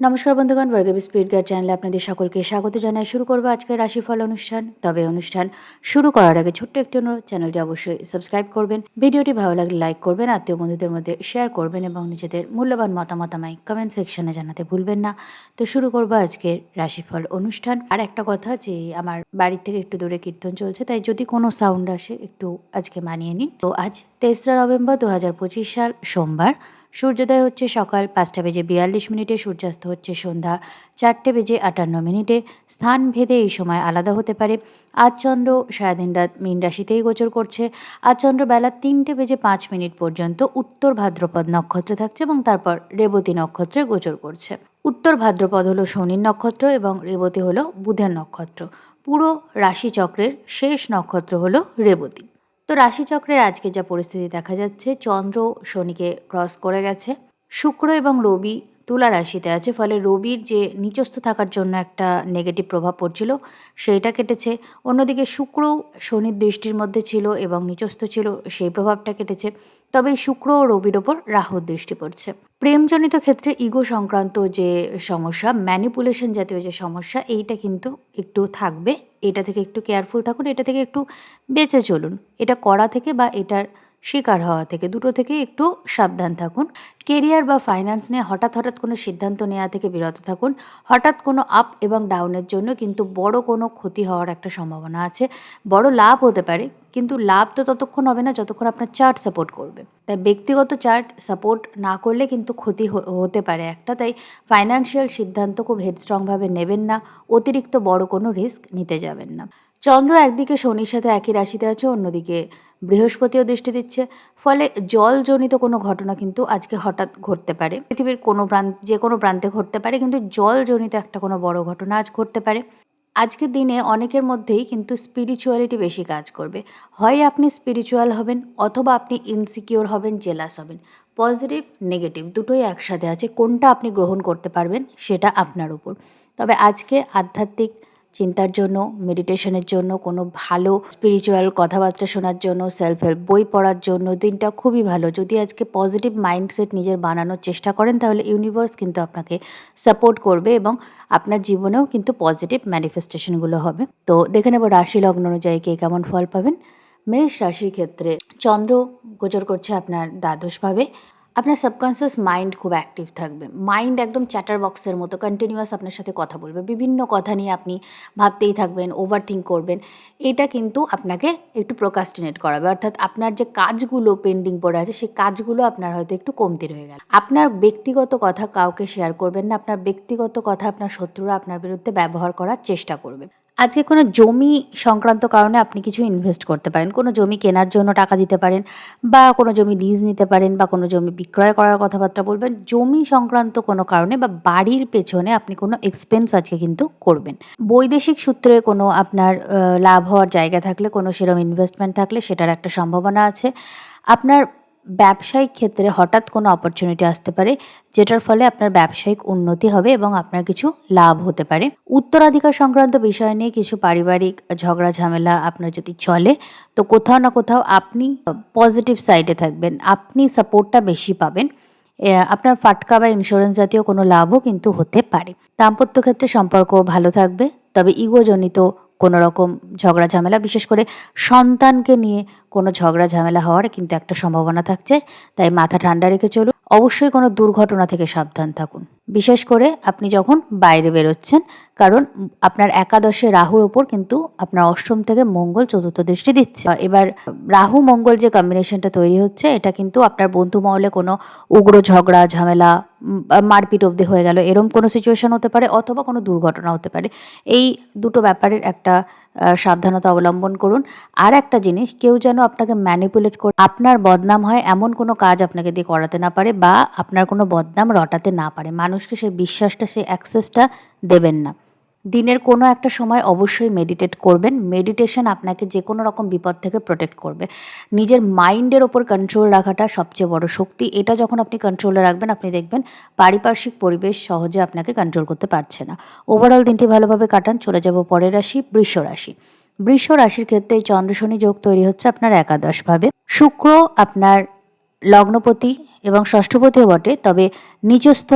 নমস্কার বন্ধুগণ বর্গবি spirit guide চ্যানেলে আপনাদের সকলকে স্বাগত জানাই। শুরু করব আজকের রাশিফল অনুষ্ঠান। তবে অনুষ্ঠান শুরু করার আগে ছোট্ট একটি অনুরোধ, চ্যানেলটি অবশ্যই সাবস্ক্রাইব করবেন। ভিডিওটি ভালো লাগলে লাইক করবেন, আত্মীয় বন্ধুদের মধ্যে শেয়ার করবেন এবং নিজেদের মূল্যবান মতামত আমায় কমেন্ট সেকশনে জানাতে ভুলবেন না। তো শুরু করব আজকের রাশিফল অনুষ্ঠান। আর একটা কথা যে, আমার বাড়ির থেকে একটু দূরে কীর্তন চলছে, তাই যদি কোনো সাউন্ড আসে, একটু আজকে মানিয়ে নিন। তো আজ তেসরা নভেম্বর দু হাজার পঁচিশ সাল, সোমবার। সূর্যোদয় হচ্ছে সকাল পাঁচটা বেজে বিয়াল্লিশ মিনিটে, সূর্যাস্ত হচ্ছে সন্ধ্যা চারটে বেজে আটান্ন মিনিটে। স্থান ভেদে এই সময় আলাদা হতে পারে। আজ চন্দ্র সারাদিন রাত মীন রাশিতেই গোচর করছে। আজ চন্দ্র বেলা তিনটে বেজে পাঁচ মিনিট পর্যন্ত উত্তর ভাদ্রপদ নক্ষত্রে থাকছে এবং তারপর রেবতী নক্ষত্রে গোচর করছে। উত্তর ভাদ্রপদ হলো শনির নক্ষত্র এবং রেবতী হলো বুধের নক্ষত্র। পুরো রাশিচক্রের শেষ নক্ষত্র হলো রেবতী। তো রাশিচক্রের আজকে যা পরিস্থিতি দেখা যাচ্ছে, চন্দ্র শনিকে ক্রস করে গেছে। শুক্র এবং রবি তুলা রাশিতে আছে, ফলে রবির যে নিচস্থ থাকার জন্য একটা নেগেটিভ প্রভাব পড়ছিল, সেইটা কেটেছে। অন্যদিকে শুক্র শনির দৃষ্টির মধ্যে ছিল এবং নিচস্থ ছিল, সেই প্রভাবটা কেটেছে। তবে শুক্র ও রবির ওপর রাহুর দৃষ্টি পড়ছে। প্রেমজনিত ক্ষেত্রে ইগো সংক্রান্ত যে সমস্যা ম্যানিপুলেশন জাতীয় যে সমস্যা, এইটা কিন্তু একটু থাকবে। এটা থেকে একটু কেয়ারফুল থাকুন, এটা থেকে একটু বেঁচে চলুন। এটা করা থেকে বা এটার শিকার হওয়া থেকে, দুটো থেকে একটু সাবধান থাকুন। কেরিয়ার বা ফাইন্যান্স নিয়ে হঠাৎ হঠাৎ কোনো সিদ্ধান্ত নেওয়া থেকে বিরত থাকুন। হঠাৎ কোনো আপ এবং ডাউনের জন্য কিন্তু বড় কোনো ক্ষতি হওয়ার একটা সম্ভাবনা আছে। বড় লাভ হতে পারে, কিন্তু লাভ তো ততক্ষণ হবে না যতক্ষণ আপনার চার্ট সাপোর্ট করবে। তাই ব্যক্তিগত চার্ট সাপোর্ট না করলে কিন্তু ক্ষতি হতে পারে একটা। তাই ফাইন্যান্সিয়াল সিদ্ধান্ত খুব হেডস্ট্রংভাবে নেবেন না, অতিরিক্ত বড় কোনো রিস্ক নিতে যাবেন না। চন্দ্র একদিকে শনির সাথে একই রাশিতে আছে, অন্যদিকে বৃহস্পতিও দৃষ্টি দিচ্ছে। ফলে জলজনিত কোনো ঘটনা কিন্তু আজকে হঠাৎ ঘটতে পারে। পৃথিবীর কোনো প্রান্ত যে কোনো প্রান্তে ঘটতে পারে, কিন্তু জলজনিত একটা কোনো বড় ঘটনা আজ ঘটতে পারে। আজকের দিনে অনেকের মধ্যেই কিন্তু স্পিরিচুয়ালিটি বেশি কাজ করবে। হয় আপনি স্পিরিচুয়াল হবেন, অথবা আপনি ইনসিকিওর হবেন জেলাস হবেন। পজিটিভ নেগেটিভ দুটোই একসাথে আছে। কোনটা আপনি গ্রহণ করতে পারবেন, সেটা আপনার উপর। তবে আজকে আধ্যাত্মিক চিন্তার জন্য মেডিটেশনের জন্য, কোনো ভালো স্পিরিচুয়াল কথাবার্তা শোনার জন্য সেলফ হেল্প বই পড়ার জন্য, দিনটা খুবই ভালো। যদি আজকে পজিটিভ মাইন্ডসেট নিজের বানানোর চেষ্টা করেন, তাহলে ইউনিভার্স কিন্তু আপনাকে সাপোর্ট করবে এবং আপনার জীবনেও কিন্তু পজিটিভ ম্যানিফেস্টেশনগুলো হবে। তো দেখে নেব রাশি লগ্ন অনুযায়ী কে কেমন ফল পাবেন। মেষ রাশির ক্ষেত্রে চন্দ্র গোচর করছে আপনার দ্বাদশভাবে আপনার সাবকনসিয়াস মাইন্ড খুব অ্যাক্টিভ থাকবে। মাইন্ড একদম চ্যাটার বক্সের মতো কন্টিনিউয়াস আপনার সাথে কথা বলবে। বিভিন্ন কথা নিয়ে আপনি ভাবতেই থাকবেন ওভার থিঙ্ক করবেন। এটা কিন্তু আপনাকে একটু প্রোকাস্টিনেট করাবে। অর্থাৎ আপনার যে কাজগুলো পেন্ডিং পড়ে আছে, সেই কাজগুলো আপনার হয়তো একটু কমতি রয়ে গেল। আপনার ব্যক্তিগত কথা কাউকে শেয়ার করবেন না। আপনার ব্যক্তিগত কথা আপনার শত্রুরা আপনার বিরুদ্ধে ব্যবহার করার চেষ্টা করবে। আজকে কোনো জমি সংক্রান্ত কারণে আপনি কিছু ইনভেস্ট করতে পারেন। কোনো জমি কেনার জন্য টাকা দিতে পারেন বা কোনো জমি লিজ নিতে পারেন বা কোনো জমি বিক্রয় করার কথাবার্তা বলবেন, জমি সংক্রান্ত কোনো কারণে বা বাড়ির পেছনে আপনি কোনো এক্সপেন্স আজকে কিন্তু করবেন। বৈদেশিক সূত্রে কোনো আপনার লাভ হওয়ার জায়গা থাকলে, কোনো সেরকম ইনভেস্টমেন্ট থাকলে সেটার একটা সম্ভাবনা আছে। আপনার ব্যবসায়িক ক্ষেত্রে হঠাৎ কোনো অপরচুনিটি আসতে পারে, যেটার ফলে আপনার ব্যবসায়িক উন্নতি হবে এবং আপনার কিছু লাভ হতে পারে। উত্তরাধিকার সংক্রান্ত বিষয় নিয়ে কিছু পারিবারিক ঝগড়া, ঝামেলা আপনার যদি চলে, তো কোথাও না কোথাও আপনি পজিটিভ সাইডে থাকবেন, আপনি সাপোর্টটা বেশি পাবেন। আপনার ফাটকা বা ইন্স্যুরেন্স জাতীয় কোনো লাভও কিন্তু হতে পারে। দাম্পত্য ক্ষেত্রে সম্পর্ক ভালো থাকবে, তবে ইগোজনিত কোনো রকম ঝগড়া ঝামেলা, বিশেষ করে সন্তানকে নিয়ে কোনো ঝগড়া ঝামেলা হওয়ার কিন্তু একটা সম্ভাবনা থাকছে। তাই মাথা ঠান্ডা রেখে চলুন। অবশ্যই কোনো দুর্ঘটনা থেকে সাবধান থাকুন। বিশেষ করে আপনি যখন বাইরে বেরোচ্ছেন, কারণ আপনার একাদশে রাহুর ওপর কিন্তু আপনার অষ্টম থেকে মঙ্গল চতুর্থ দৃষ্টি দিচ্ছে। এবার রাহু মঙ্গল যে কম্বিনেশনটা তৈরি হচ্ছে, এটা কিন্তু আপনার বন্ধু মহলে কোনো উগ্র ঝগড়া, ঝামেলা মারপিট অবধি হয়ে গেল। এরম কোনো সিচুয়েশন হতে পারে অথবা কোনো দুর্ঘটনা হতে পারে। এই দুটো ব্যাপারের একটা সাবধানতা অবলম্বন করুন। আর একটা জিনিস, কেউ যেন আপনাকে ম্যানিপুলেট করে, আপনার বদনাম হয় এমন কোনো কাজ আপনাকে দিয়ে করাতে না পারে বা আপনার কোনো বদনাম রটাতে না পারে। মানুষকে সেই বিশ্বাসটা, সেই অ্যাক্সেসটা দেবেন না। দিনের কোনো একটা সময় অবশ্যই মেডিটেট করবেন। মেডিটেশন আপনাকে যে কোনো রকম বিপদ থেকে প্রোটেক্ট করবে। নিজের মাইন্ডের ওপর কন্ট্রোল রাখাটা সবচেয়ে বড় শক্তি। এটা যখন আপনি কন্ট্রোলে রাখবেন, আপনি দেখবেন পারিপার্শ্বিক পরিবেশ সহজে আপনাকে কন্ট্রোল করতে পারছে না। ওভারঅল দিনটি ভালোভাবে কাটান। চলে যাব পরের রাশি, বৃষ রাশি। বৃষ রাশির ক্ষেত্রে এই চন্দ্রশনি যোগ তৈরি হচ্ছে আপনার একাদশভাবে। শুক্র আপনার লগ্নপতি এবং ষষ্ঠপতিও বটে, তবে নিচস্থ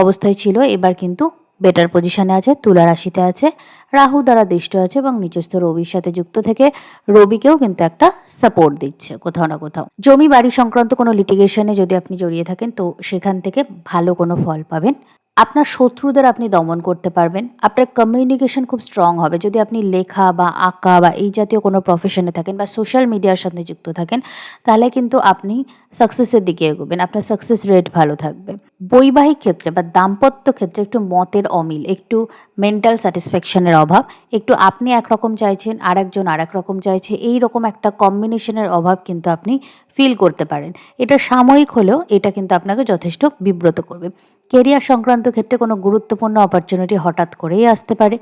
অবস্থায় ছিল। এবার কিন্তু বেটার পজিশনে আছে, তুলা রাশিতে আছে, রাহু দ্বারা দৃষ্ট আছে এবং নিচস্থ রবির সাথে যুক্ত থেকে রবিকেও কিন্তু একটা সাপোর্ট দিচ্ছে কোথাও না কোথাও। জমি বাড়ি সংক্রান্ত কোনো লিটিগেশনে যদি আপনি জড়িয়ে থাকেন, তো সেখান থেকে ভালো কোনো ফল পাবেন। আপনার শত্রুদের আপনি দমন করতে পারবেন। আপনার কমিউনিকেশন খুব স্ট্রং হবে। যদি আপনি লেখা বা আঁকা বা এই জাতীয় কোনো প্রফেশনে থাকেন বা সোশ্যাল মিডিয়ার সাথে যুক্ত থাকেন, তাহলে কিন্তু আপনি সাকসেসের দিকে এগোবেন। আপনার সাকসেস রেট ভালো থাকবে। বৈবাহিক ক্ষেত্রে বা দাম্পত্য ক্ষেত্রে একটু মতের অমিল, একটু মেন্টাল স্যাটিসফ্যাকশনের অভাব, একটু আপনি একরকম চাইছেন আর একজন আর রকম চাইছে, এই রকম একটা কম্বিনেশনের অভাব কিন্তু আপনি ফিল করতে পারেন। এটা সাময়িক হলেও এটা কিন্তু আপনাকে যথেষ্ট বিব্রত করবে। কেরিয়ার সংক্রান্ত ক্ষেত্রে কোনো গুরুত্বপূর্ণ অপরচুনিটি হঠাৎ করেই আসতে পারে।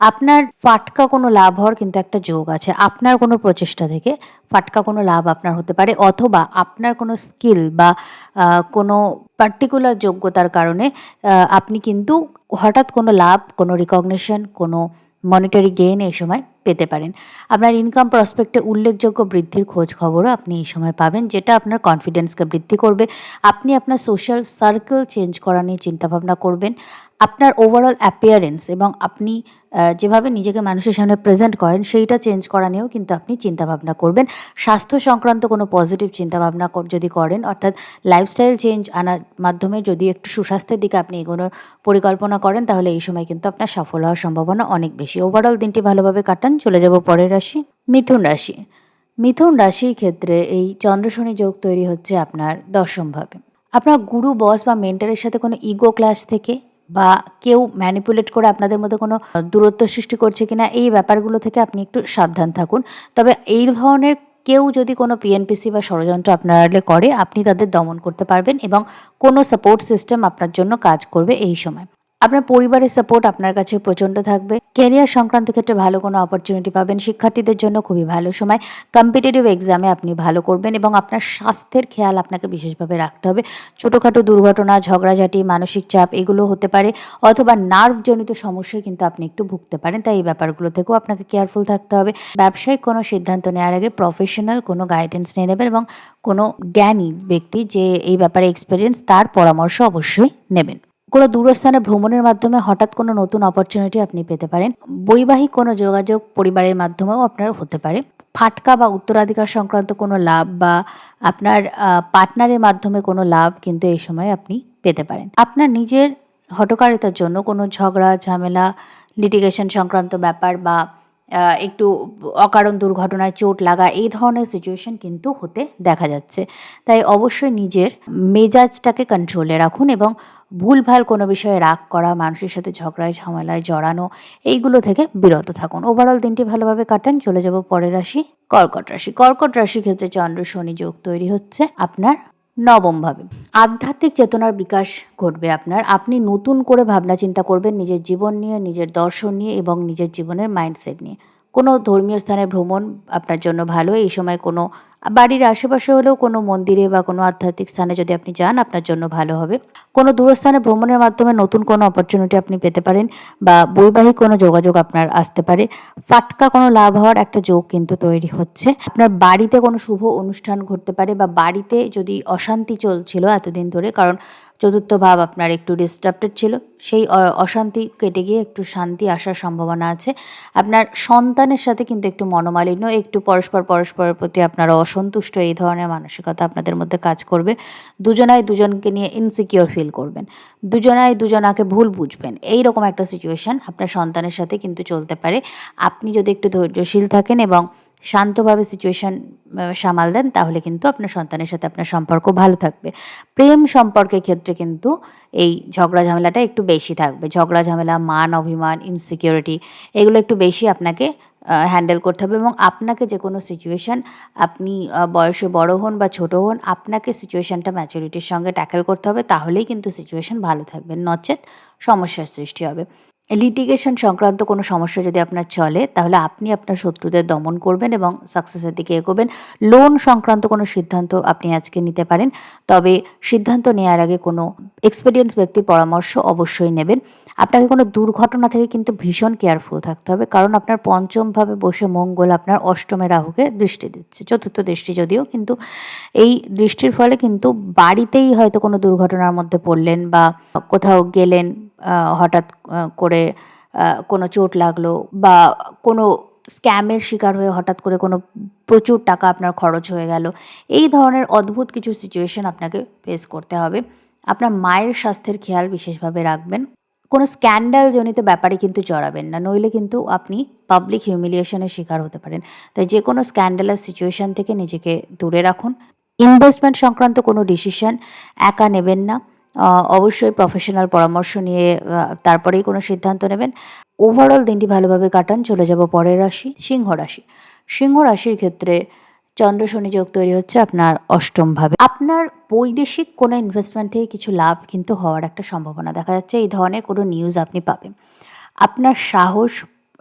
আপনার ফাটকা কোনো লাভ হওয়ার কিন্তু একটা যোগ আছে। আপনার কোনো প্রচেষ্টা থেকে ফাটকা কোনো লাভ আপনার হতে পারে অথবা আপনার কোনো স্কিল বা কোনো পার্টিকুলার যোগ্যতার কারণে আপনি কিন্তু হঠাৎ কোনো লাভ, কোনো রিকগনিশন কোনো মনিটারি গেইন এই সময় পেতে পারেন। আপনার ইনকাম প্রসপেক্টে উল্লেখযোগ্য বৃদ্ধির খোঁজ খবরও আপনি এই সময় পাবেন, যেটা আপনার কনফিডেন্সকে বৃদ্ধি করবে। আপনি আপনার সোশ্যাল সার্কেল চেঞ্জ করা নিয়ে চিন্তাভাবনা করবেন। আপনার ওভারঅল অ্যাপিয়ারেন্স এবং আপনি যেভাবে নিজেকে মানুষের সামনে প্রেজেন্ট করেন, সেইটা চেঞ্জ করা নিয়েও কিন্তু আপনি চিন্তাভাবনা করবেন। স্বাস্থ্য সংক্রান্ত কোনো পজিটিভ চিন্তাভাবনা যদি করেন, অর্থাৎ লাইফস্টাইল চেঞ্জ আনার মাধ্যমে যদি একটু সুস্বাস্থ্যের দিকে আপনি এগোনোর পরিকল্পনা করেন, তাহলে এই সময় কিন্তু আপনার সফল হওয়ার সম্ভাবনা অনেক বেশি। ওভারঅল দিনটি ভালোভাবে কাটান। চলে যাব পরের রাশি। মিথুন রাশি। মিথুন রাশির ক্ষেত্রে এই চন্দ্র শনি যোগ তৈরি হচ্ছে আপনার দশমভাবে আপনার গুরু বস বা মেন্টারের সাথে কোনো ইগো ক্লাস থেকে বা কেউ ম্যানিপুলেট করে আপনাদের মধ্যে কোনো দূরত্ব সৃষ্টি করছে কিনা, এই ব্যাপারগুলো থেকে আপনি একটু সাবধান থাকুন। তবে এই ধরনের কেউ যদি কোনো পিএনপিসি বা ষড়যন্ত্র আপনার করে, আপনি তাদের দমন করতে পারবেন এবং কোনো সাপোর্ট সিস্টেম আপনার জন্য কাজ করবে এই সময়। আপনার পরিবারের সাপোর্ট আপনার কাছে প্রচণ্ড থাকবে। ক্যারিয়ার সংক্রান্ত ক্ষেত্রে ভালো কোনো অপরচুনিটি পাবেন। শিক্ষার্থীদের জন্য খুবই ভালো সময়। কম্পিটিটিভ এক্সামে আপনি ভালো করবেন এবং আপনার স্বাস্থ্যের খেয়াল আপনাকে বিশেষভাবে রাখতে হবে। ছোটোখাটো দুর্ঘটনা, ঝগড়াঝাটি, মানসিক চাপ, এগুলো হতে পারে। অথবা নার্ভজনিত সমস্যায় কিন্তু আপনি একটু ভুগতে পারেন। তাই এই ব্যাপারগুলো থেকেও আপনাকে কেয়ারফুল থাকতে হবে। ব্যবসায়িক কোনো সিদ্ধান্ত নেওয়ার আগে প্রফেশনাল কোনো গাইডেন্স নিয়ে নেবেন এবং কোনো জ্ঞানী ব্যক্তি যে এই ব্যাপারে এক্সপিরিয়েন্স তার পরামর্শ অবশ্যই নেবেন। কোনো দূরস্থানে ভ্রমণের মাধ্যমে হঠাৎ কোনো নতুন অপরচুনিটি আপনি পেতে পারেন। বৈবাহিক কোনো যোগাযোগ পরিবারের মাধ্যমেও আপনার হতে পারে। ফাটকা বা উত্তরাধিকার সংক্রান্ত কোনো লাভ বা আপনার পার্টনারের মাধ্যমে কোনো লাভ কিন্তু এই সময় আপনি পেতে পারেন। আপনার নিজের হটকারিতার জন্য কোনো ঝগড়া, ঝামেলা লিটিগেশন সংক্রান্ত ব্যাপার বা একটু অকারণ দুর্ঘটনায় চোট লাগা এই ধরনের সিচুয়েশন কিন্তু হতে দেখা যাচ্ছে। তাই অবশ্যই নিজের মেজাজটাকে কন্ট্রোলে রাখুন এবং ভুলভাল কোনো বিষয়ে রাগ করা, মানুষের সাথে ঝগড়ায়, ঝামেলায় জড়ানো, এইগুলো থেকে বিরত থাকুন। ওভারঅল দিনটি ভালোভাবে কাটান। চলে যাব পরের রাশি কর্কট রাশি। কর্কট রাশির ক্ষেত্রে চন্দ্র, শনি যোগ তৈরি হচ্ছে। আপনার নবমভাবে। আধ্যাত্মিক চেতনার বিকাশ ঘটবে আপনার। আপনি নতুন করে ভাবনা চিন্তা করবেন নিজের জীবন নিয়ে, নিজের দর্শন নিয়ে এবং নিজের জীবনের মাইন্ডসেট নিয়ে। কোনো ধর্মীয় স্থানে ভ্রমণ আপনার জন্য ভালো। এই সময় কোনো বাড়ির আশেপাশে হলেও কোনো মন্দিরে বা কোনো আধ্যাত্মিক স্থানে যদি আপনি যান, আপনার জন্য ভালো হবে। কোনো দূরস্থানে ভ্রমণের মাধ্যমে নতুন কোনো অপরচুনিটি আপনি পেতে পারেন বা বৈবাহিক কোনো যোগাযোগ আপনার আসতে পারে। ফাটকা কোনো লাভ হওয়ার একটা যোগ কিন্তু তৈরি হচ্ছে। আপনার বাড়িতে কোনো শুভ অনুষ্ঠান ঘটতে পারে বা বাড়িতে যদি অশান্তি চলছিল এতদিন ধরে, কারণ চতুর্থ ভাব আপনার একটু ডিস্টার্বটেড ছিল, সেই অশান্তি কেটে গিয়ে একটু শান্তি আসার সম্ভাবনা আছে। আপনার সন্তানের সাথে কিন্তু একটু মনোমালিন্য, একটু পরস্পর পরস্পরের প্রতি আপনারা অসন্তুষ্ট, এই ধরনের মানসিকতা আপনাদের মধ্যে কাজ করবে। দুজনাই দুজনকে নিয়ে ইনসিকিওর ফিল করবেন। দুজনাই দুজনাকে ভুল বুঝবেন। এই রকম একটা সিচুয়েশন আপনার সন্তানের সাথে কিন্তু চলতে পারে। আপনি যদি একটু ধৈর্যশীল থাকেন এবং শান্তভাবে সিচুয়েশন সামাল দেন, তাহলে কিন্তু আপনার সন্তানের সাথে আপনার সম্পর্ক ভালো থাকবে। প্রেম সম্পর্কের ক্ষেত্রে কিন্তু এই ঝগড়া ঝামেলাটা একটু বেশি থাকবে। ঝগড়া ঝামেলা, মান অভিমান ইনসিকিউরিটি এগুলো একটু বেশি আপনাকে হ্যান্ডেল করতে হবে এবং আপনাকে যে কোনো সিচুয়েশান আপনি বয়সে বড় হন বা ছোট হন, আপনাকে সিচুয়েশানটা ম্যাচুরিটির সঙ্গে ট্যাকেল করতে হবে, তাহলেই কিন্তু সিচুয়েশান ভালো থাকবে। নচেত সমস্যার সৃষ্টি হবে। লিটিগেশন সংক্রান্ত কোনো সমস্যা যদি আপনার চলে তাহলে আপনি আপনার শত্রুদের দমন করবেন এবং সাকসেসের দিকে এগোবেন। লোন সংক্রান্ত কোনো সিদ্ধান্ত আপনি আজকে নিতে পারেন তবে সিদ্ধান্ত নেওয়ার আগে কোনো এক্সপিরিয়েন্স ব্যক্তির পরামর্শ অবশ্যই নেবেন। আপনাকে কোনো দুর্ঘটনা থেকে কিন্তু ভীষণ কেয়ারফুল থাকতে হবে কারণ আপনার পঞ্চমভাবে বসে মঙ্গল আপনার অষ্টমে রাহুকে দৃষ্টি দিচ্ছে চতুর্থ দৃষ্টি যদিও কিন্তু এই দৃষ্টির ফলে কিন্তু বাড়িতেই হয়তো কোনো দুর্ঘটনার মধ্যে পড়লেন বা কোথাও গেলেন হঠাৎ আহ, করে কোনো চোট লাগল বা কোনো স্ক্যামের শিকার হয়ে হঠাৎ করে কোনো প্রচুর টাকা আপনার খরচ হয়ে গেল, এই ধরনের অদ্ভুত কিছু সিচুয়েশন আপনাকে ফেস করতে হবে। আপনার মায়ের স্বাস্থ্যের খেয়াল বিশেষভাবে রাখবেন। কোনো স্ক্যান্ডাল জনিত ব্যাপারে কিন্তু জড়াবেন না, নইলে কিন্তু আপনি পাবলিক হিউমিলিয়েশনের শিকার হতে পারেন। তাই যে কোনো স্ক্যান্ডালাস সিচুয়েশন থেকে নিজেকে দূরে রাখুন। ইনভেস্টমেন্ট সংক্রান্ত কোনো ডিসিশন একা নেবেন না। অবশ্যই প্রফেশনাল পরামর্শ নিয়ে তারপরেই কোনো সিদ্ধান্ত নেবেন। ওভারঅল দিনটি ভালোভাবে কাটান, চলে যাব পরের রাশি, সিংহ রাশি। সিংহ রাশির ক্ষেত্রে চন্দ্র শনি যোগ তৈরি হচ্ছে আপনার অষ্টমভাবে আপনার বৈদেশিক কোনো ইনভেস্টমেন্ট থেকে কিছু লাভ কিন্তু হওয়ার একটা সম্ভাবনা দেখা যাচ্ছে। এই ধরনের কোনো নিউজ আপনি পাবেন। আপনার সাহস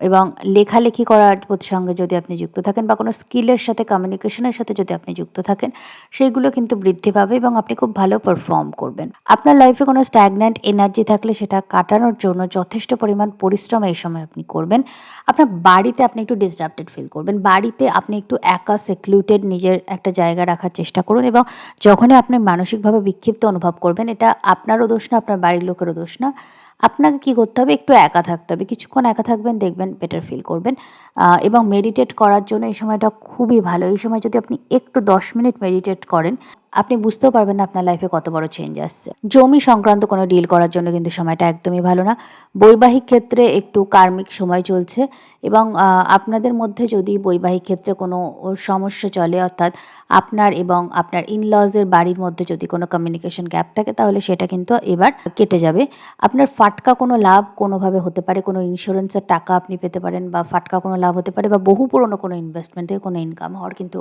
এবং লেখালেখি করার সঙ্গে যদি আপনি যুক্ত থাকেন বা কোনো স্কিলের সাথে কমিউনিকেশনের সাথে যদি আপনি যুক্ত থাকেন সেইগুলো কিন্তু বৃদ্ধি পাবে এবং আপনি খুব ভালো পারফর্ম করবেন। আপনার লাইফে কোনো স্ট্যাগন্যান্ট এনার্জি থাকলে সেটা কাটানোর জন্য যথেষ্ট পরিমাণ পরিশ্রম এই সময় আপনি করবেন। আপনার বাড়িতে আপনি একটু ডিসরাপ্টেড ফিল করবেন। বাড়িতে আপনি একটু একা সেক্লুটেড নিজের একটা জায়গা রাখার চেষ্টা করুন এবং যখনই আপনি মানসিকভাবে বিক্ষিপ্ত অনুভব করবেন, এটা আপনারও দোষ না, আপনার বাড়ির লোকেরও দোষ না। আপনাকে কি করতে হবে? একটু একা থাকতে হবে। কিছুক্ষণ একা থাকবেন, দেখবেন বেটার ফিল করবেন। এবং মেডিটেট করার জন্য এই সময়টা খুবই ভালো। এই সময় যদি আপনি একটু দশ মিনিট মেডিটেট করেন আপনি বুঝতেও পারবেন না আপনার লাইফে কত বড় চেঞ্জ আসছে। জমি সংক্রান্ত কোনো ডিল করার জন্য কিন্তু সময়টা একদমই ভালো না। বৈবাহিক ক্ষেত্রে একটু কার্মিক সময় চলছে এবং আপনাদের মধ্যে যদি বৈবাহিক ক্ষেত্রে কোনো সমস্যা চলে, অর্থাৎ আপনার এবং আপনার ইনলজের বাড়ির মধ্যে যদি কোনো কমিউনিকেশন গ্যাপ থাকে, তাহলে সেটা কিন্তু এবার কেটে যাবে। আপনার ফাটকা কোনো লাভ কোনোভাবে হতে পারে, কোনো ইন্স্যুরেন্সের টাকা আপনি পেতে পারেন বা ফাটকা কোনো লাভ হতে পারে বা বহু পুরনো কোনো ইনভেস্টমেন্ট থেকে কোনো ইনকাম হওয়ার কিন্তু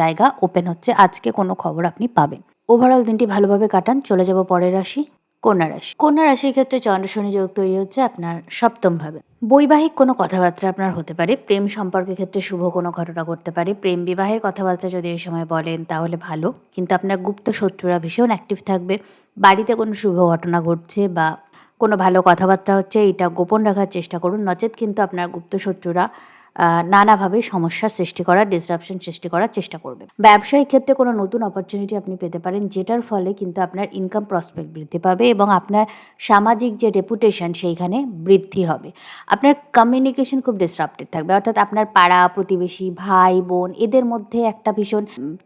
জায়গা ওপেন হচ্ছে। আজকে কোনো খবর আপনি পাবেন। ওভারঅল দিনটি ভালোভাবে কাটান। চলে যাব পরের রাশি, কন্যা রাশি। কন্যা রাশির ক্ষেত্রে চন্দ্র শনি যোগ তৈরি হচ্ছে আপনার সপ্তমভাবে বৈবাহিক কোনো কথাবার্তা আপনার হতে পারে। প্রেম সম্পর্কের ক্ষেত্রে শুভ কোনো ঘটনা ঘটতে পারে। প্রেম বিবাহের কথাবার্তা যদি এই সময় বলেন, তাহলে ভালো। কিন্তু আপনার গুপ্ত শত্রুরা ভীষণ অ্যাক্টিভ থাকবে। বাড়িতে কোনো শুভ ঘটনা ঘটছে বা কোনো ভালো কথাবার্তা হচ্ছে, এটা গোপন রাখার চেষ্টা করুন। নচেত কিন্তু আপনার গুপ্ত শত্রুরা নানাভাবে সমস্যার সৃষ্টি করার ডিসরাপশন সৃষ্টি করার চেষ্টা করবে। ব্যবসায়িক ক্ষেত্রে কোনো নতুন অপরচুনিটি আপনি পেতে পারেন, যেটার ফলে কিন্তু আপনার ইনকাম প্রসপেক্ট বৃদ্ধি পাবে এবং আপনার সামাজিক যে রেপুটেশন সেইখানে বৃদ্ধি হবে। আপনার কমিউনিকেশন খুব ডিসরাপ্টেড থাকবে, অর্থাৎ আপনার পাড়া, প্রতিবেশী, ভাই, বোন, এদের মধ্যে একটা ভীষণ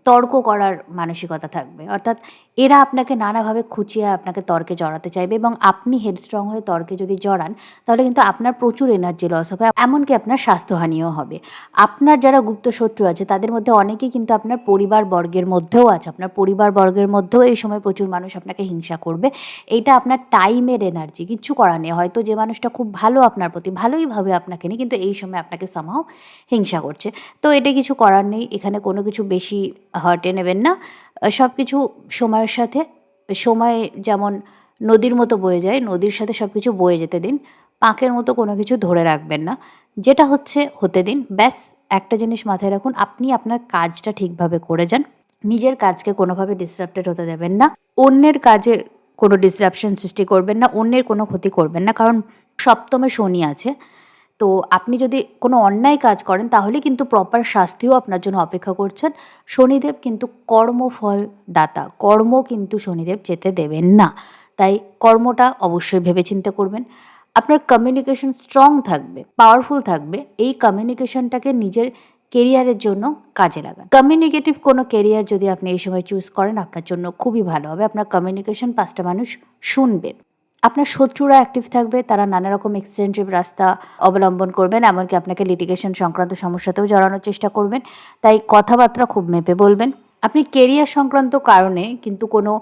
তর্ক করার মানসিকতা থাকবে। অর্থাৎ এরা আপনাকে নানাভাবে খুঁচিয়ে আপনাকে তর্কে জড়াতে চাইবে এবং আপনি হেডস্ট্রং হয়ে তর্কে যদি জড়ান, তাহলে কিন্তু আপনার প্রচুর এনার্জি লস হবে। এমনকি আপনার স্বাস্থ্যহানিও হবে। আপনার যারা গুপ্ত শত্রু আছে, তাদের মধ্যে অনেকেই কিন্তু আপনার পরিবার বর্গের মধ্যেও আছে। আপনার পরিবার বর্গের মধ্যেও এই সময় প্রচুর মানুষ আপনাকে হিংসা করবে। এইটা আপনার টাইমের এনার্জি, কিচ্ছু করার নেই। হয়তো যে মানুষটা খুব ভালো আপনার প্রতি ভালোই ভাবে আপনাকে নিয়ে কিন্তু এই সময় আপনাকে সামহাও হিংসা করছে। তো এটা কিছু করার নেই। এখানে কোনো কিছু বেশি হার্টে নেবেন না। সব কিছু সময়ের সাথে, সময় যেমন নদীর মতো বয়ে যায়, নদীর সাথে সব কিছু বয়ে যেতে দিন। পাঁকের মতো কোনো কিছু ধরে রাখবেন না। যেটা হচ্ছে হতে দিন। ব্যাস, একটা জিনিস মাথায় রাখুন, আপনি আপনার কাজটা ঠিকভাবে করে যান। নিজের কাজকে কোনোভাবে ডিসরাপ্টেড হতে দেবেন না। অন্যের কাজের কোনো ডিসরাপশন সৃষ্টি করবেন না, অন্যের কোনো ক্ষতি করবেন না। কারণ সপ্তমে শনি আছে, তো আপনি যদি কোনো অন্যায় কাজ করেন, তাহলে কিন্তু প্রপার শাস্তিও আপনার জন্য অপেক্ষা করছেন। শনিদেব কিন্তু কর্মফল দাতা, কর্ম কিন্তু শনিদেব যেতে দেবেন না। তাই কর্মটা অবশ্যই ভেবেচিন্তে করবেন। আপনার কমিউনিকেশন স্ট্রং থাকবে পাওয়ারফুল থাকবে, এই কমিউনিকেশনটাকে নিজের কেরিয়ারের জন্য কাজে লাগান। কমিউনিকেটিভ কোনো কেরিয়ার যদি আপনি এই সময় চুজ করেন, আপনার জন্য খুবই ভালো হবে। আপনার কমিউনিকেশন পাঁচটা মানুষ শুনবে। আপনার শত্রুরা অ্যাক্টিভ থাকবে, তারা নানা রকম এক্সচেঞ্জিভ রাস্তা অবলম্বন করবেন, এমনকি আপনাকে লিটিগেশন সংক্রান্ত সমস্যাতেও জড়ানোর চেষ্টা করবেন। তাই কথাবার্তা খুব মেপে বলবেন। আপনি কেরিয়ার সংক্রান্ত কারণে কিন্তু কোনো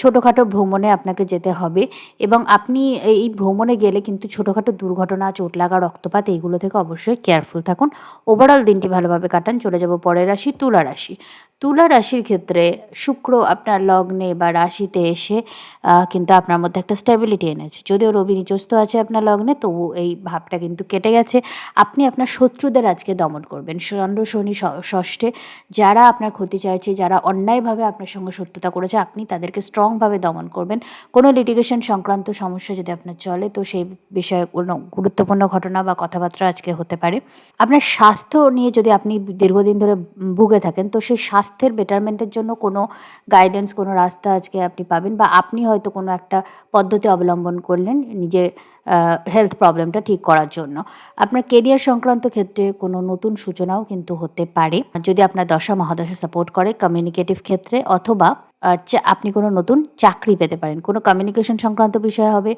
ছোটোখাটো ভ্রমণে আপনাকে যেতে হবে এবং আপনি এই ভ্রমণে গেলে কিন্তু ছোটোখাটো দুর্ঘটনা চোট লাগা রক্তপাত এইগুলো থেকে অবশ্যই কেয়ারফুল থাকুন। ওভারঅল দিনটি ভালোভাবে কাটান। চলে যাব পরের রাশি, তুলা রাশি। তুলা রাশির ক্ষেত্রে শুক্র আপনার লগ্নে বা রাশিতে এসে কিন্তু আপনার মধ্যে একটা স্টেবিলিটি এনেছে। যদিও রবি নিচস্ত আছে আপনার লগ্নে তবু এই ভাবটা কিন্তু কেটে গেছে। আপনি আপনার শত্রুদের আজকে দমন করবেন। চন্দ্র, শনি ষষ্ঠে যারা আপনার ক্ষতি চাইছে, যারা অন্যায়ভাবে আপনার সঙ্গে শত্রুতা করেছে, আপনি তাদেরকে স্ট্রংভাবে দমন করবেন। কোনো লিটিগেশন সংক্রান্ত সমস্যা যদি আপনার চলে, তো সেই বিষয়ে কোনো গুরুত্বপূর্ণ ঘটনা বা কথাবার্তা আজকে হতে পারে। আপনার স্বাস্থ্য নিয়ে যদি আপনি দীর্ঘদিন ধরে ভুগে থাকেন, তো সেই স্বাস্থ্যের বেটারমেন্টের জন্য কোনো গাইডেন্স কোনো রাস্তা আজকে আপনি পাবেন বা আপনি হয়তো কোনো একটা পদ্ধতি অবলম্বন করলেন নিজের হেলথ প্রবলেমটা ঠিক করার জন্য। আপনার কেরিয়ার সংক্রান্ত ক্ষেত্রে কোনো নতুন সূচনাও কিন্তু হতে পারে। যদি আপনার দশা মহাদশা সাপোর্ট করে কমিউনিকেটিভ ক্ষেত্রে অথবা আপনি কোনো নতুন চাকরি পেতে পারেন। কোনো কমিউনিকেশন সংক্রান্ত বিষয় হবে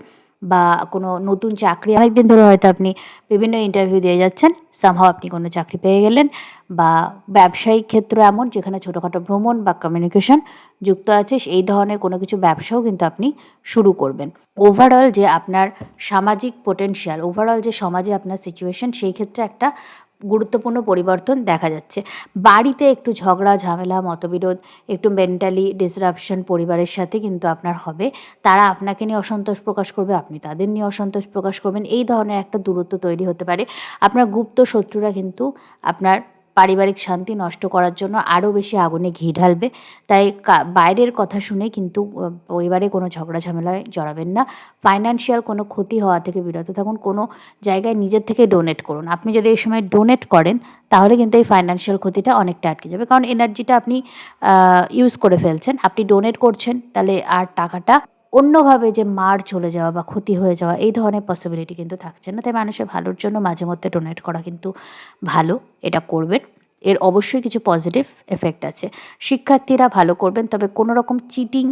বা কোনো নতুন চাকরি, অনেকদিন ধরে হয়তো আপনি বিভিন্ন ইন্টারভিউ দিয়ে যাচ্ছেন সামহাও আপনি কোনো চাকরি পেয়ে গেলেন বা ব্যবসায়িক ক্ষেত্র এমন যেখানে ছোটোখাটো ভ্রমণ বা কমিউনিকেশন যুক্ত আছে এই ধরনের কোনো কিছু ব্যবসাও কিন্তু আপনি শুরু করবেন। ওভারঅল যে আপনার সামাজিক পোটেনশিয়াল ওভারঅল যে সমাজে আপনার সিচুয়েশন সেই ক্ষেত্রে একটা গুরুত্বপূর্ণ পরিবর্তন দেখা যাচ্ছে। বাড়িতে একটু ঝগড়া, ঝামেলা, মতবিরোধ, একটু মেন্টালি ডিসরাপশন পরিবারের সাথে কিন্তু আপনার হবে। তারা আপনাকে নিয়ে অসন্তোষ প্রকাশ করবে, আপনি তাদের নিয়ে অসন্তোষ প্রকাশ করবেন। এই ধরনের একটা দূরত্ব তৈরি হতে পারে। আপনার গুপ্ত শত্রুরা কিন্তু আপনার পারিবারিক শান্তি নষ্ট করার জন্য আরও বেশি আগুনে ঘি ঢালবে। তাই বাইরের কথা শুনে কিন্তু পরিবারে কোনো ঝগড়া ঝামেলায় জড়াবেন না। ফাইন্যান্সিয়াল কোনো ক্ষতি হওয়া থেকে বিরত থাকুন। কোনো জায়গায় নিজের থেকে ডোনেট করুন। আপনি যদি এই সময় ডোনেট করেন, তাহলে কিন্তু এই ফাইন্যান্সিয়াল ক্ষতিটা অনেকটা আটকে যাবে। কারণ এনার্জিটা আপনি ইউজ করে ফেলছেন। আপনি ডোনেট করছেন, তাহলে আর টাকাটা অন্যভাবে যে মার চলে যাওয়া বা ক্ষতি হয়ে যাওয়া, এই ধরনের পসিবিলিটি কিন্তু থাকছে না। তাই মানুষের ভালোর জন্য মাঝে মধ্যে ডোনেট করা কিন্তু ভালো, এটা করবেন। এর অবশ্যই কিছু পজিটিভ এফেক্ট আছে। শিক্ষার্থীরা ভালো করবেন, তবে কোনো রকম চিটিং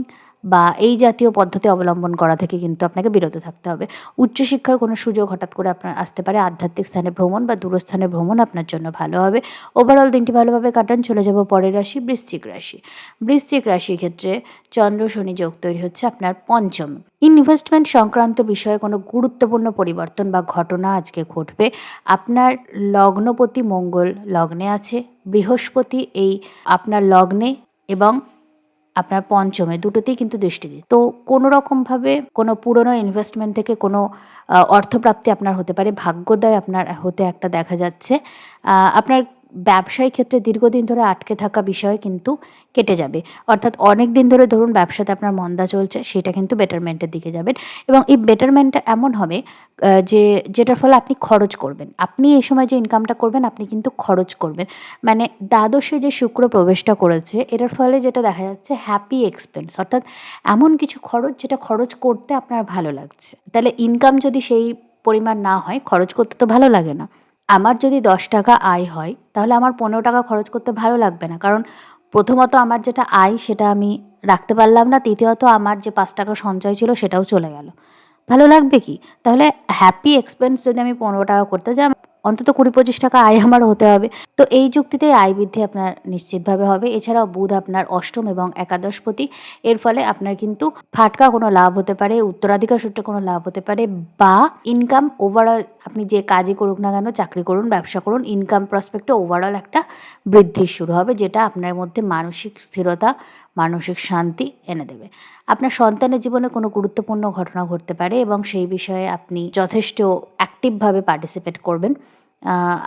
বা এই জাতীয় পদ্ধতি অবলম্বন করা থেকে কিন্তু আপনাকে বিরত থাকতে হবে। উচ্চশিক্ষার কোনো সুযোগ হঠাৎ করে আপনার আসতে পারে, আধ্যাত্মিক স্থানে ভ্রমণ বা দূরস্থানে ভ্রমণ আপনার জন্য ভালো হবে। ওভারঅল দিনটি ভালোভাবে কাটান, চলে যাব পরের রাশি, বৃশ্চিক রাশি। বৃশ্চিক রাশির ক্ষেত্রে চন্দ্র শনি যোগ তৈরি হচ্ছে আপনার পঞ্চম। ইনভেস্টমেন্ট সংক্রান্ত বিষয়ে কোনো গুরুত্বপূর্ণ পরিবর্তন বা ঘটনা আজকে ঘটবে। আপনার লগ্নপতি মঙ্গল লগ্নে আছে, বৃহস্পতি এই আপনার লগ্নে এবং আপনার পঞ্চমে, দুটোতেই কিন্তু দৃষ্টি দিই। তো কোনো রকমভাবে কোনো পুরনো ইনভেস্টমেন্ট থেকে কোনো অর্থপ্রাপ্তি আপনার হতে পারে, ভাগ্যোদয় আপনার হতে একটা দেখা যাচ্ছে। আপনার ব্যবসায়ী ক্ষেত্রে দীর্ঘদিন ধরে আটকে থাকা বিষয় কিন্তু কেটে যাবে। অর্থাৎ অনেক দিন ধরে ধরুন ব্যবসাতে আপনার মন্দা চলছে, সেটা কিন্তু বেটারমেন্টের দিকে যাবেন এবং এই বেটারমেন্টটা এমন হবে যে যেটার ফলে আপনি খরচ করবেন। আপনি এই সময় যে ইনকামটা করবেন, আপনি কিন্তু খরচ করবেন। মানে দ্বাদশে যে শুক্র প্রবেশটা করেছে, এটার ফলে যেটা দেখা যাচ্ছে হ্যাপি এক্সপেন্স অর্থাৎ এমন কিছু খরচ যেটা খরচ করতে আপনার ভালো লাগছে। তাহলে ইনকাম যদি সেই পরিমাণ না হয়, খরচ করতে তো ভালো লাগে না। আমার যদি দশ টাকা আয় হয়, তাহলে আমার পনেরো টাকা খরচ করতে ভালো লাগবে না। কারণ প্রথমত আমার যেটা আয়, সেটা আমি রাখতে পারলাম না। তৃতীয়ত আমার যে পাঁচ টাকা সঞ্চয় ছিল, সেটাও চলে গেল। ভালো লাগবে কি? তাহলে হ্যাপি এক্সপেন্স যদি আমি পনেরো টাকা করতে যাই অন্তত কুড়ি পঁচিশ টাকা আয় আমার হতে হবে। তো এই যুক্তিতে আয় বৃদ্ধি আপনার নিশ্চিতভাবে হবে। এছাড়াও বুধ আপনার অষ্টম এবং একাদশপতি। এর ফলে আপনার কিন্তু ফাটকা কোনো লাভ হতে পারে, উত্তরাধিকার সূত্রে কোনো লাভ হতে পারে বা ইনকাম ওভারঅল আপনি যে কাজই করুক না কেন, চাকরি করুন, ব্যবসা করুন ইনকাম প্রসপেক্টে ওভারঅল একটা বৃদ্ধি শুরু হবে, যেটা আপনার মধ্যে মানসিক স্থিরতা মানসিক শান্তি এনে দেবে। আপনার সন্তানের জীবনে কোনো গুরুত্বপূর্ণ ঘটনা ঘটতে পারে এবং সেই বিষয়ে আপনি যথেষ্ট অ্যাক্টিভভাবে পার্টিসিপেট করবেন।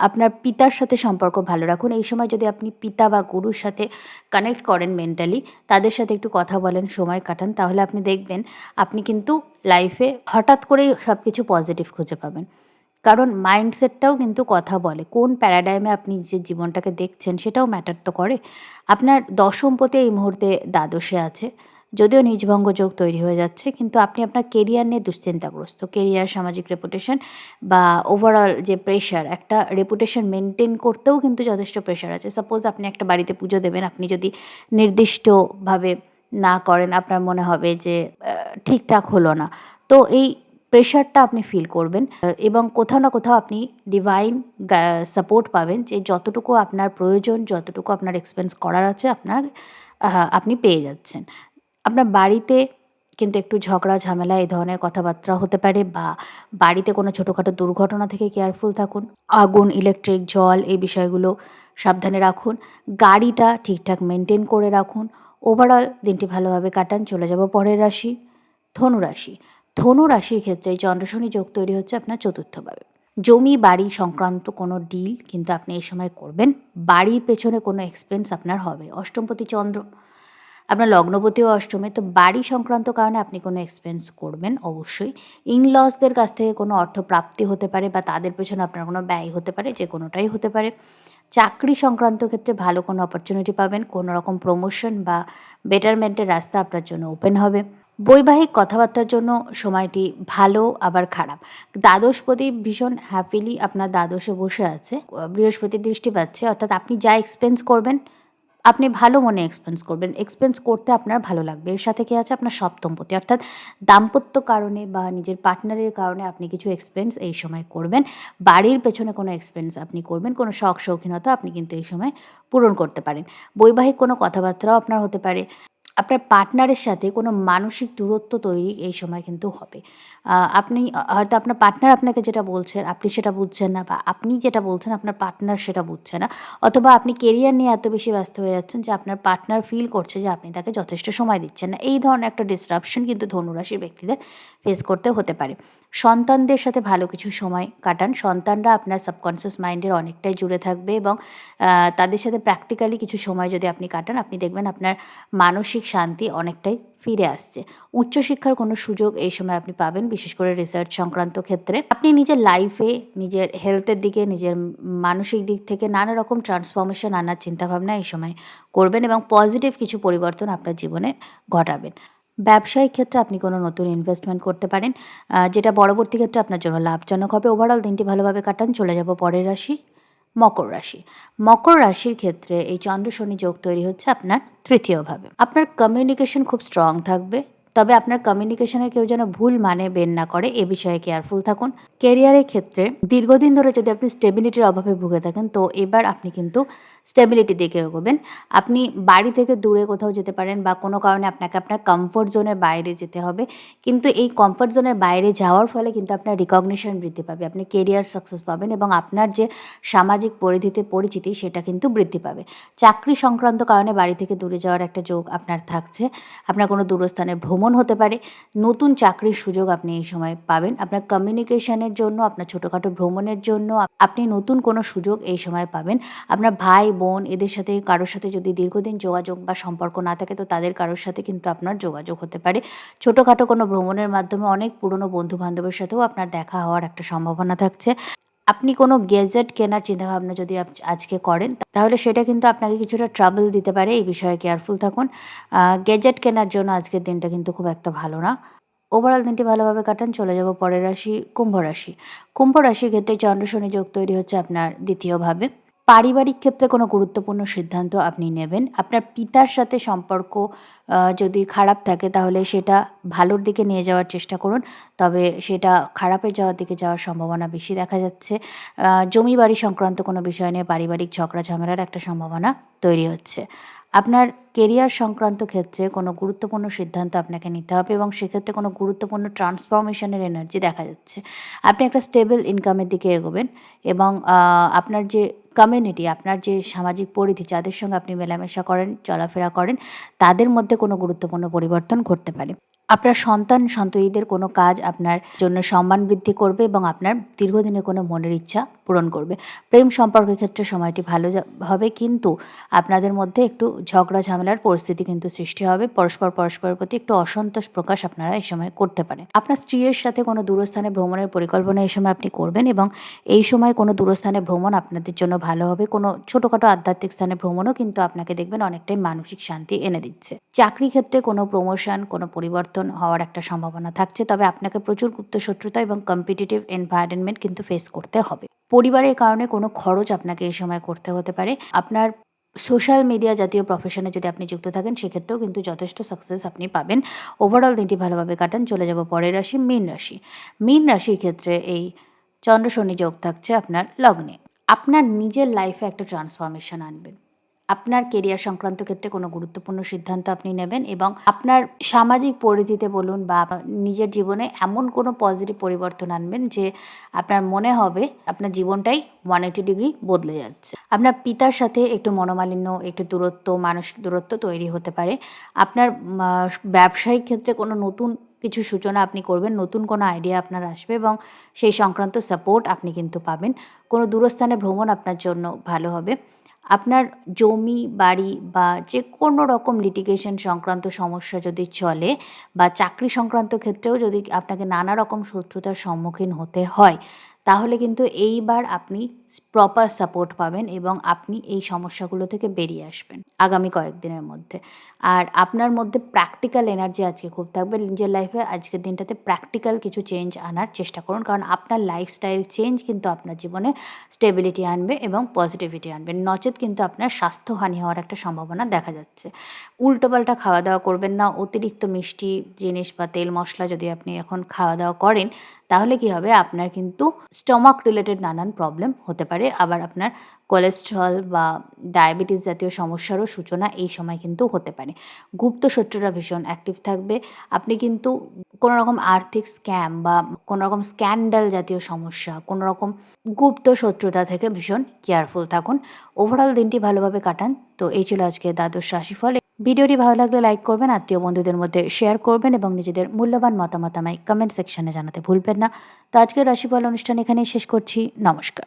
আপনার পিতার সাথে সম্পর্ক ভালো রাখুন। এই সময় যদি আপনি পিতা বা গুরুর সাথে কানেক্ট করেন মেন্টালি তাদের সাথে একটু কথা বলেন, সময় কাটান, তাহলে আপনি দেখবেন আপনি কিন্তু লাইফে হঠাৎ করেই সব কিছু পজিটিভ খুঁজে পাবেন। কারণ মাইন্ডসেটটাও কিন্তু কথা বলে। কোন প্যারাডাইমে আপনি যে জীবনটাকে দেখছেন সেটাও ম্যাটার তো করে। আপনার দশমপতি এই মুহূর্তে দ্বাদশে আছে। যদিও নিজভঙ্গ যোগ তৈরি হয়ে যাচ্ছে, কিন্তু আপনি আপনার কেরিয়ার নিয়ে দুশ্চিন্তাগ্রস্ত। কেরিয়ার সামাজিক রেপুটেশন বা ওভারঅল যে প্রেশার একটা রেপুটেশন মেনটেন করতেও কিন্তু যথেষ্ট প্রেশার আছে। সাপোজ আপনি একটা বাড়িতে পুজো দেবেন, আপনি যদি নির্দিষ্টভাবে না করেন, আপনার মনে হবে যে ঠিকঠাক হলো না। তো এই প্রেশারটা আপনি ফিল করবেন এবং কোথাও না কোথাও আপনি ডিভাইন সাপোর্ট পাবেন যে যতটুকু আপনার প্রয়োজন, যতটুকু আপনার এক্সপেন্স করার আছে আপনার আপনি পেয়ে যাচ্ছেন। আপনার বাড়িতে কিন্তু একটু ঝগড়া, ঝামেলা এই ধরনের কথাবার্তা হতে পারে বা বাড়িতে কোনো ছোটোখাটো দুর্ঘটনা থেকে কেয়ারফুল থাকুন। আগুন ইলেকট্রিক জল এই বিষয়গুলো সাবধানে রাখুন। গাড়িটা ঠিকঠাক মেনটেন করে রাখুন। ওভারঅল দিনটি ভালোভাবে কাটান। চলে যাব পরের রাশি, ধনু রাশি। ধনু রাশির ক্ষেত্রে চন্দ্রশনি যোগ তৈরি হচ্ছে আপনার চতুর্থভাবে। জমি, বাড়ি সংক্রান্ত কোনো ডিল কিন্তু আপনি এই সময় করবেন। বাড়ির পেছনে কোনো এক্সপেন্স আপনার হবে। অষ্টমপতি চন্দ্র, আপনার লগ্নপতিও অষ্টমে, তো বাড়ি সংক্রান্ত কারণে আপনি কোনো এক্সপেন্স করবেন অবশ্যই। ইনলসদের কাছ থেকে কোনো অর্থ প্রাপ্তি হতে পারে বা তাদের পেছনে আপনার কোনো ব্যয় হতে পারে, যে কোনোটাই হতে পারে। চাকরি সংক্রান্ত ক্ষেত্রে ভালো কোনো অপরচুনিটি পাবেন। কোনো রকম প্রমোশন বা বেটারমেন্টের রাস্তা আপনার জন্য ওপেন হবে। বৈবাহিক কথাবার্তার জন্য সময়টি ভালো, আবার খারাপ। দ্বাদশপতি ভীষণ হ্যাপিলি আপনার দ্বাদশে বসে আছে। বৃহস্পতি দৃষ্টি পাচ্ছে, অর্থাৎ আপনি যা এক্সপেন্স করবেন, আপনি ভালো মনে এক্সপেন্স করবেন। এক্সপেন্স করতে আপনার ভালো লাগবে। এর সাথে কি আছে? আপনার সপ্তমপতি অর্থাৎ দাম্পত্য কারণে বা নিজের পার্টনারের কারণে আপনি কিছু এক্সপেন্স এই সময় করবেন। বাড়ির পেছনে কোনো এক্সপেন্স আপনি করবেন, কোনো শখ শৌখিনতা আপনি কিন্তু এই সময় পূরণ করতে পারেন। বৈবাহিক কোনো কথাবার্তাও আপনার হতে পারে। আপনার পার্টনারের সাথে কোনো মানসিক দূরত্ব তৈরি এই সময় কিন্তু হবে। আপনি হয়তো আপনার পার্টনার আপনাকে যেটা বলছেন, আপনি সেটা বুঝছেন না বা আপনি যেটা বলছেন, আপনার পার্টনার সেটা বুঝছে না। অথবা আপনি কেরিয়ার নিয়ে এত বেশি ব্যস্ত হয়ে যাচ্ছেন যে আপনার পার্টনার ফিল করছে যে আপনি তাকে যথেষ্ট সময় দিচ্ছেন না। এই ধরনের একটা ডিসরাপশন কিন্তু ধনুরাশির ব্যক্তিদের ফেস করতে হতে পারে। সন্তানদের সাথে ভালো কিছু সময় কাটান। সন্তানরা আপনার সাবকনসিয়াস মাইন্ডের অনেকটাই জুড়ে থাকবে এবং তাদের সাথে প্র্যাকটিক্যালি কিছু সময় যদি আপনি কাটান, আপনি দেখবেন আপনার মানসিক শান্তি অনেকটাই ফিরে আসছে। উচ্চশিক্ষার কোনো সুযোগ এই সময় আপনি পাবেন, বিশেষ করে রিসার্চ সংক্রান্ত ক্ষেত্রে। আপনি নিজের লাইফে নিজের হেলথের দিকে, নিজের মানসিক দিক থেকে নানা রকম ট্রান্সফরমেশন আনার চিন্তাভাবনা এই সময় করবেন এবং পজিটিভ কিছু পরিবর্তন আপনার জীবনে ঘটাবেন। ব্যবসায়িক ক্ষেত্রে আপনি কোনো নতুন ইনভেস্টমেন্ট করতে পারেন যেটা পরবর্তী ক্ষেত্রে আপনার জন্য লাভজনক হবে। ওভারঅল দিনটি ভালোভাবে কাটান। চলে যাব পরের রাশি, মকর রাশি। মকর রাশির ক্ষেত্রে এই চন্দ্র শনি যোগ তৈরি হচ্ছে আপনার তৃতীয়ভাবে। আপনার কমিউনিকেশন খুব স্ট্রং থাকবে, তবে আপনার কমিউনিকেশনের কেউ যেন ভুল মানে বের না করে, এ বিষয়ে কেয়ারফুল থাকুন। কেরিয়ারের ক্ষেত্রে দীর্ঘদিন ধরে যদি আপনি স্টেবিলিটির অভাবে ভুগে থাকেন, তো এবার আপনি কিন্তু স্টেবিলিটি দিকে এগোবেন। আপনি বাড়ি থেকে দূরে কোথাও যেতে পারেন বা কোনো কারণে আপনাকে আপনার কমফোর্ট জোনের বাইরে যেতে হবে। কিন্তু এই কমফোর্ট জোনের বাইরে যাওয়ার ফলে কিন্তু আপনার রিকগনিশন বৃদ্ধি পাবে, আপনি কেরিয়ার সাকসেস পাবেন এবং আপনার যে সামাজিক পরিধিতে পরিচিতি সেটা কিন্তু বৃদ্ধি পাবে। চাকরি সংক্রান্ত কারণে বাড়ি থেকে দূরে যাওয়ার একটা যোগ আপনার থাকছে। আপনার কোনো দূরস্থানে ভ্রমণ হতে পারে। নতুন চাকরির সুযোগ আপনি এই সময় পাবেন। আপনার কমিউনিকেশনের জন্য, আপনার ছোটোখাটো ভ্রমণের জন্য আপনি নতুন কোনো সুযোগ এই সময় পাবেন। আপনার ভাই বোন এদের সাথে কারোর সাথে যদি দীর্ঘদিন যোগাযোগ বা সম্পর্ক না থাকে, তো তাদের কারোর সাথে কিন্তু আপনার যোগাযোগ হতে পারে। ছোটোখাটো কোনো ভ্রমণের মাধ্যমে অনেক পুরনো বন্ধু বান্ধবের সাথেও আপনার দেখা হওয়ার একটা সম্ভাবনা থাকছে। আপনি কোনো গেজেট কেনার চিন্তাভাবনা যদি আজকে করেন, তাহলে সেটা কিন্তু আপনাকে কিছুটা ট্রাবল দিতে পারে। এই বিষয়ে কেয়ারফুল থাকুন। গেজেট কেনার জন্য আজকের দিনটা কিন্তু খুব একটা ভালো না। ওভারঅল দিনটি ভালোভাবে কাটান। চলে যাব পরের রাশি, কুম্ভ রাশি। কুম্ভ রাশির ক্ষেত্রে চন্দ্র শনি যোগ তৈরি হচ্ছে আপনার দ্বিতীয়ভাবে পারিবারিক ক্ষেত্রে কোনো গুরুত্বপূর্ণ সিদ্ধান্ত আপনি নেবেন। আপনার পিতার সাথে সম্পর্ক যদি খারাপ থাকে তাহলে সেটা ভালোর দিকে নিয়ে যাওয়ার চেষ্টা করুন। তবে সেটা খারাপের যাওয়ার দিকে যাওয়ার সম্ভাবনা বেশি দেখা যাচ্ছে। জমি বাড়ি সংক্রান্ত কোনো বিষয় নিয়ে পারিবারিক ঝগড়া ঝামেলার একটা সম্ভাবনা তৈরি হচ্ছে। আপনার কেরিয়ার সংক্রান্ত ক্ষেত্রে কোনো গুরুত্বপূর্ণ সিদ্ধান্ত আপনাকে নিতে হবে এবং সেক্ষেত্রে কোনো গুরুত্বপূর্ণ ট্রান্সফরমেশনের এনার্জি দেখা যাচ্ছে। আপনি একটা স্টেবল ইনকামের দিকে এগোবেন এবং আপনার যে কমিউনিটি আপনার যে সামাজিক পরিধি, যাদের সঙ্গে আপনি মেলামেশা করেন, চলাফেরা করেন, তাদের মধ্যে কোনো গুরুত্বপূর্ণ পরিবর্তন ঘটতে পারে। আপনার সন্তান, সন্ততিদের কোনো কাজ আপনার জন্য সম্মান বৃদ্ধি করবে এবং আপনার দীর্ঘদিনের কোনো মনের ইচ্ছা পূরণ করবে। প্রেম সম্পর্কের ক্ষেত্রে সময়টি ভালো হবে কিন্তু আপনাদের মধ্যে একটু ঝগড়া, ঝামেলার পরিস্থিতি কিন্তু সৃষ্টি হবে। পরস্পর, পরস্পরের প্রতি একটু অসন্তোষ প্রকাশ আপনারা এই সময় করতে পারেন। আপনার স্ত্রীর সাথে কোনো দূরস্থানে ভ্রমণের পরিকল্পনা এই সময় আপনি করবেন এবং এই সময় কোনো দূরস্থানে ভ্রমণ আপনাদের জন্য ভালো হবে। কোনো ছোটোখাটো আধ্যাত্মিক স্থানে ভ্রমণও কিন্তু আপনাকে দেখবেন অনেকটাই মানসিক শান্তি এনে দিচ্ছে। চাকরি ক্ষেত্রে কোনো প্রমোশন কোনো পরিবর্তন হওয়ার একটা সম্ভাবনা থাকছে। তবে আপনাকে প্রচুর গুপ্ত শত্রুতা এবং কম্পিটিটিভ এনভায়রনমেন্ট কিন্তু ফেস করতে হবে। পরিবারের কারণে কোনো খরচ আপনাকে এই সময় করতে হতে পারে। আপনার সোশ্যাল মিডিয়া জাতীয় প্রফেশনে যদি আপনি যুক্ত থাকেন, সেক্ষেত্রেও কিন্তু যথেষ্ট সাকসেস আপনি পাবেন। ওভারঅল দিনটি ভালোভাবে কাটান। চলে যাব পরের রাশি, মীন রাশি। মীন রাশির ক্ষেত্রে এই চন্দ্র শনি যোগ থাকছে আপনার লগ্নে। আপনার নিজের লাইফে একটা ট্রান্সফরমেশন আনবেন। আপনার কেরিয়ার সংক্রান্ত ক্ষেত্রে কোনো গুরুত্বপূর্ণ সিদ্ধান্ত আপনি নেবেন এবং আপনার সামাজিক পরিধিতে বলুন বা নিজের জীবনে এমন কোনো পজিটিভ পরিবর্তন আনবেন যে আপনার মনে হবে আপনার জীবনটাই ওয়ান এইটি ডিগ্রি বদলে যাচ্ছে। আপনার পিতার সাথে একটু মনোমালিন্য, একটু দূরত্ব, মানসিক দূরত্ব তৈরি হতে পারে। আপনার ব্যবসায়িক ক্ষেত্রে কোনো নতুন কিছু সূচনা আপনি করবেন, নতুন কোনো আইডিয়া আপনার আসবে এবং সেই সংক্রান্ত সাপোর্ট আপনি কিন্তু পাবেন। কোনো দূরস্থানে ভ্রমণ আপনার জন্য ভালো হবে। আপনার জমি, বাড়ি বা যে কোনো রকম লিটিগেশন সংক্রান্ত সমস্যা যদি চলে বা চাকরি সংক্রান্ত ক্ষেত্রেও যদি আপনাকে নানা রকম শত্রুতার সম্মুখীন হতে হয়, তাহলে কিন্তু এইবার আপনি প্রপার সাপোর্ট পাবেন এবং আপনি এই সমস্যাগুলো থেকে বেরিয়ে আসবেন আগামী কয়েকদিনের মধ্যে। আর আপনার মধ্যে প্র্যাকটিক্যাল এনার্জি আজকে খুব থাকবে। নিজের লাইফে আজকের দিনটাতে প্র্যাকটিক্যাল কিছু চেঞ্জ আনার চেষ্টা করুন। কারণ আপনার লাইফস্টাইল চেঞ্জ কিন্তু আপনার জীবনে স্টেবিলিটি আনবে এবং পজিটিভিটি আনবে। নচেত কিন্তু আপনার স্বাস্থ্যহানি হওয়ার একটা সম্ভাবনা দেখা যাচ্ছে। উল্টোপাল্টা খাওয়া দাওয়া করবেন না। অতিরিক্ত মিষ্টি জিনিস বা তেল মশলা যদি আপনি এখন খাওয়া দাওয়া করেন, তাহলে কি হবে? আপনার কিন্তু স্টমাক রিলেটেড নানান প্রবলেম হতে পারে। আবার আপনার কোলেস্ট্রল বা ডায়াবেটিস জাতীয় সমস্যারও সূচনা এই সময় কিন্তু হতে পারে। গুপ্ত শত্রুরা ভীষণ অ্যাক্টিভ থাকবে। আপনি কিন্তু কোনো রকম আর্থিক স্ক্যাম বা কোনো রকম স্ক্যান্ডাল জাতীয় সমস্যা কোনো রকম গুপ্ত শত্রুতা থেকে ভীষণ কেয়ারফুল থাকুন। ওভারঅল দিনটি ভালোভাবে কাটান। তো এই ছিল আজকে দ্বাদশ রাশিফল। ভিডিওটি ভালো লাগলে লাইক করবেন, আত্মীয় বন্ধুদের মধ্যে শেয়ার করবেন এবং নিজেদের মূল্যবান মতামত আমায় কমেন্ট সেকশনে জানাতে ভুলবেন না। তো আজকের রাশিফল অনুষ্ঠান এখানেই শেষ করছি। নমস্কার।